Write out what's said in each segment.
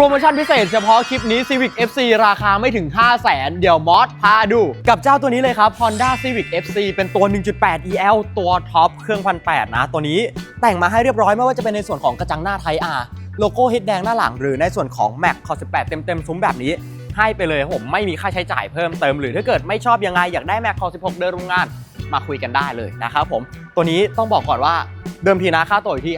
โปรโมชั่นพิเศษเฉพาะคลิปนี้ Civic FC ราคาไม่ถึง 5 0 0แสนเดี๋ยวมอสพาดู กับเจ้าตัวนี้เลยครับ Honda Civic FC เป็นตัว 1.8 EL ตัวท็อปเครื่องพันแนะ ตัวนี้แต่งมาให้เรียบร้อยไม่ว่าจะเป็นในส่วนของกระจังหน้าไทอาร์โลโก้เฮดแดงหน้าหลังหรือในส่วนของ Mac คอ18 เต็มๆซุ้มแบบนี้ให้ไปเลยผมไม่มีค่าใช้จ่ายเพิ่มเติมหรือถ้าเกิดไม่ชอบยังไงอยากได้ Mac คอ16 เดินโรงงาน มาคุยกันได้เลยนะครับผม ตัวนี้ต้องบอกก่อนว่าเดิมทีนะค่าตัวอยู่ที่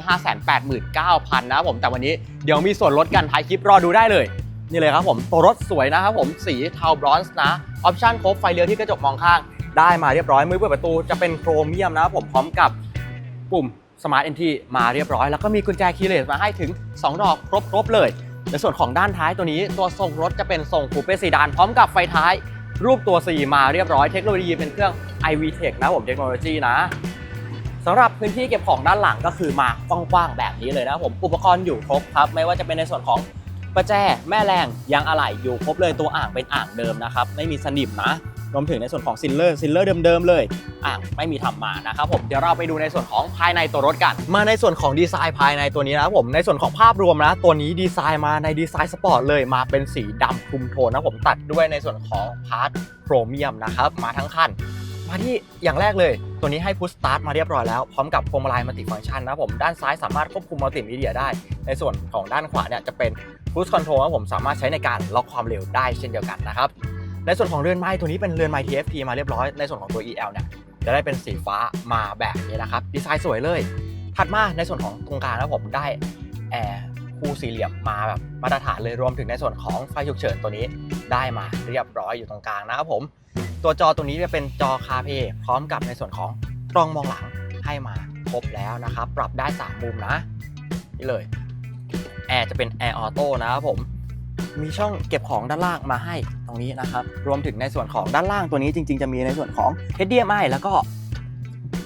589,000นะครับผมแต่วันนี้เดี๋ยวมีส่วนลดกันท้ายคลิปรอดูได้เลย นี่เลยครับผม ตัวรถสวยนะครับผมสีเทาบรอนซ์นะออปชั่นครบไฟเลี้ยวที่กระจกมองข้าง ได้มาเรียบร้อยมือเปิดประตูจะเป็นโครเมียมนะครับผมพร้อมกับปุ่ม Smart Entry มาเรียบร้อย แล้วก็มีกุญแจคีย์เลสมาให้ถึง 2 ดอกครบๆเลย ในส่วนของด้านท้ายตัวนี้ตัวทรงรถจะเป็นทรงคูเป้ซีดานพร้อมกับไฟท้าย รูปตัว C มาเรียบร้อยเทคโนโลยีเป็นเครื่อง iVTech นะผมเทคโนโลยีนะสำหรับพื้นที่เก็บของด้านหลังก็คือมากว้างๆแบบนี้เลยนะผมอุปกรณ์อยู่ครบครับ ไม่ว่าจะเป็นในส่วนของประแจแม่แรงยางอะไหล่อยู่ครบเลยตัวอ่างเป็นอ่างเดิมนะครับไม่มีสนิมนะรวมถึงในส่วนของซิลเลอร์ซิลเลอร์เดิมๆเลยอ่างไม่มีทำมานะครับผมเดี๋ยวเราไปดูในส่วนของภายในตัวรถกัน มาในส่วนของดีไซน์ภายในตัวนี้นะผมในส่วนของภาพรวมนะตัวนี้ดีไซน์มาในดีไซน์สปอร์ตเลยมาเป็นสีดำคลุมโทนนะผมตัดด้วยในส่วนของพาร์ทโครเมียมนะครับมาทั้งคัน มาที่อย่างแรกเลย ตัวนี้ให้พุชสตาร์ทมาเรียบร้อยแล้ว พร้อมกับพวงมาลัยมัลติฟังก์ชันนะผมด้านซ้ายสามารถควบคุมมัลติมีเดียได้ ในส่วนของด้านขวาเนี่ยจะเป็นพุชคอนโทรลนะผมสามารถใช้ในการล็อกความเร็วได้เช่นเดียวกันนะครับในส่วนของเรือนไม้ตัวนี้เป็นเรือนไม้ TFT มาเรียบร้อยในส่วนของตัว EL เนี่ยจะได้เป็นสีฟ้ามาแบบนี้นะครับดีไซน์สวยเลย ถัดมาในส่วนของตรงกลางนะผมได้แอร์คู่สี่เหลี่ยมมาแบบมาตรฐานเลยรวมถึงในส่วนของไฟฉุกเฉินตัวนี้ได้มาเรียบร้อยอยู่ตรงกลางนะครับผม ตัวจอตัวนี้จะเป็นจอคาเพพร้อมกับในส่วนของกล้องมองหลังให้มาครบแล้วนะครับ ปรับได้ 3 มุมนะนี่เลยแอร์จะเป็นแอร์ออโต้นะครับผมมีช่องเก็บของด้านล่างมาให้ตรงนี้นะครับ รวมถึงในส่วนของด้านล่างตัวนี้จริง ๆ จะมีในส่วนของ HDMI แล้วก็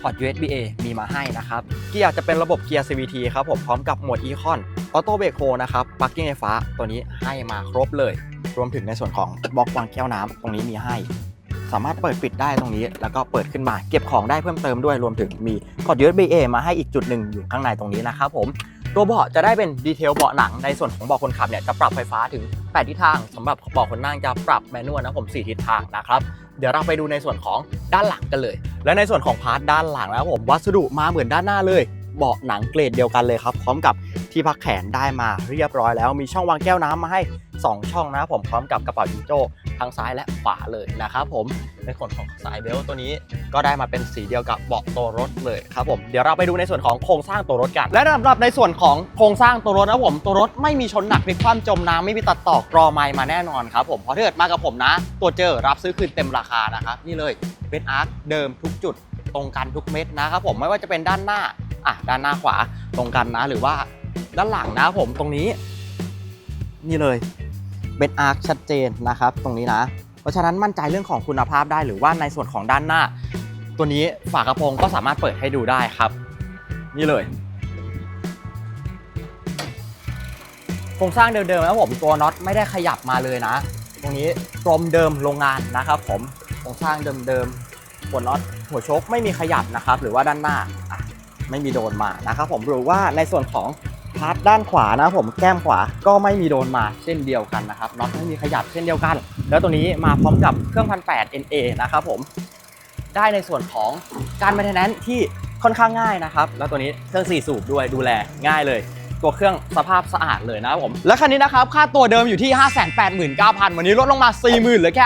พอร์ต USB A มีมาให้นะครับ เกียร์จะเป็นระบบเกียร์ CVT ครับผมพร้อมกับโหมด Econ ออโต้เบรกโฮนะครับปลั๊กกิ้งไฟฟ้าตัวนี้ให้มาครบเลย รวมถึงในส่วนของบล็อกวางแก้วน้ำตรงนี้มีให้ สามารถเปิดปิดได้ตรงนี้ แล้วก็เปิดขึ้นมา เก็บของได้เพิ่มเติมด้วยรวมถึงมีพอร์ต USB A มาให้อีกจุดหนึ่งอยู่ข้างในตรงนี้นะครับผมตัวเบาะจะได้เป็นดีเทลเบาะหนังในส่วนของเบาะคนขับเนี่ยจะปรับไฟฟ้าถึง 8 ทิศทางสำหรับเบาะคนนั่งจะปรับแมนนวลนะผม 4 ทิศทางนะครับเดี๋ยวเราไปดูในส่วนของด้านหลังกันเลย และในส่วนของพาร์ทด้านหลังนะครับผมวัสดุมาเหมือนด้านหน้าเลยเบาะหนังเกรดเดียวกันเลยครับ พร้อมกับ ที่พักแขนได้มาเรียบร้อยแล้ว มีช่องวางแก้วน้ำมาให้ 2 ช่องนะผมพร้อมกับกระเป๋าจิงโจ้ทางซ้ายและขวาเลยนะครับผมในส่วนของสายเบลตัวนี้ก็ได้มาเป็นสีเดียวกับเบาะตัวรถเลยครับผมเดี๋ยวเราไปดูในส่วนของโครงสร้างตัวรถกัน และสำหรับในส่วนของโครงสร้างตัวรถนะผมตัวรถไม่มีชนหนักพลิกคว่ำจมน้ำไม่มีตัดต่อกรอไมล์มาแน่นอนครับผมเพราะถ้าเกิดมากับผมนะ ตัวเจอรับซื้อคืนเต็มราคานะครับนี่เลยเป็นอาร์คเดิมทุกจุดตรงกันทุกเม็ดนะครับผมไม่ว่าจะเป็นด้านหน้าอะด้านหน้าขวาตรงกันนะหรือว่า ด้านหลังนะผมตรงนี้ นี่เลยเป็นอาร์คชัดเจนนะครับ ตรงนี้นะ เพราะฉะนั้นมั่นใจเรื่องของคุณภาพได้หรือว่าในส่วนของด้านหน้า ตัวนี้ฝากระโปรงก็สามารถเปิดให้ดูได้ครับ นี่เลยโครงสร้างเดิมๆนะผมตัวน็อตไม่ได้ขยับมาเลยนะ ตรงนี้กลมเดิมโรงงานนะครับ ผมโครงสร้างเดิมๆหัวน็อตหัวโชคไม่มีขยับนะครับ หรือว่าด้านหน้าไม่มีโดนมานะครับ ผมหรือว่าในส่วนของ พาร์ทด้านขวานะผมแก้มขวาก็ไม่มีโดนมาเช่นเดียวกันนะครับน็อตไม่มีขยับเช่นเดียวกัน แล้วตัวนี้มาพร้อมกับเครื่องพันแปด NA นะครับผมได้ในส่วนของการ m ม i n t e n a n c e ที่ค่อนข้างง่ายนะครับ แล้วตัวนี้เครื่อง4สูบด้วยดูแลง่ายเลย ตัวเครื่องสภาพสะอาดเลยนะครับผม และคันนี้นะครับค่าตัวเดิมอยู่ที่ 589,000 วันนี้ลดลงมา 40,000เหลือแค่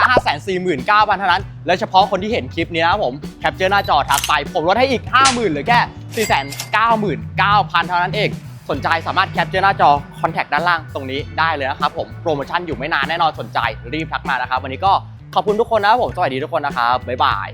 549,000 เท่านั้น และเฉพาะคนที่เห็นคลิปนี้นะครับผมแคปเจอร์หน้าจอทักไป ผมลดให้อีก 50,000เหลือแค่ 499,000 เท่านั้นเอง สนใจสามารถแคปเจอร์หน้าจอคอนแทคด้านล่างตรงนี้ได้เลยนะครับผมโปรโมชั่นอยู่ไม่นานแน่นอนสนใจรีบทักมานะครับ วันนี้ก็ขอบคุณทุกคนนะครับผมสวัสดีทุกคนนะครับบ๊ายบาย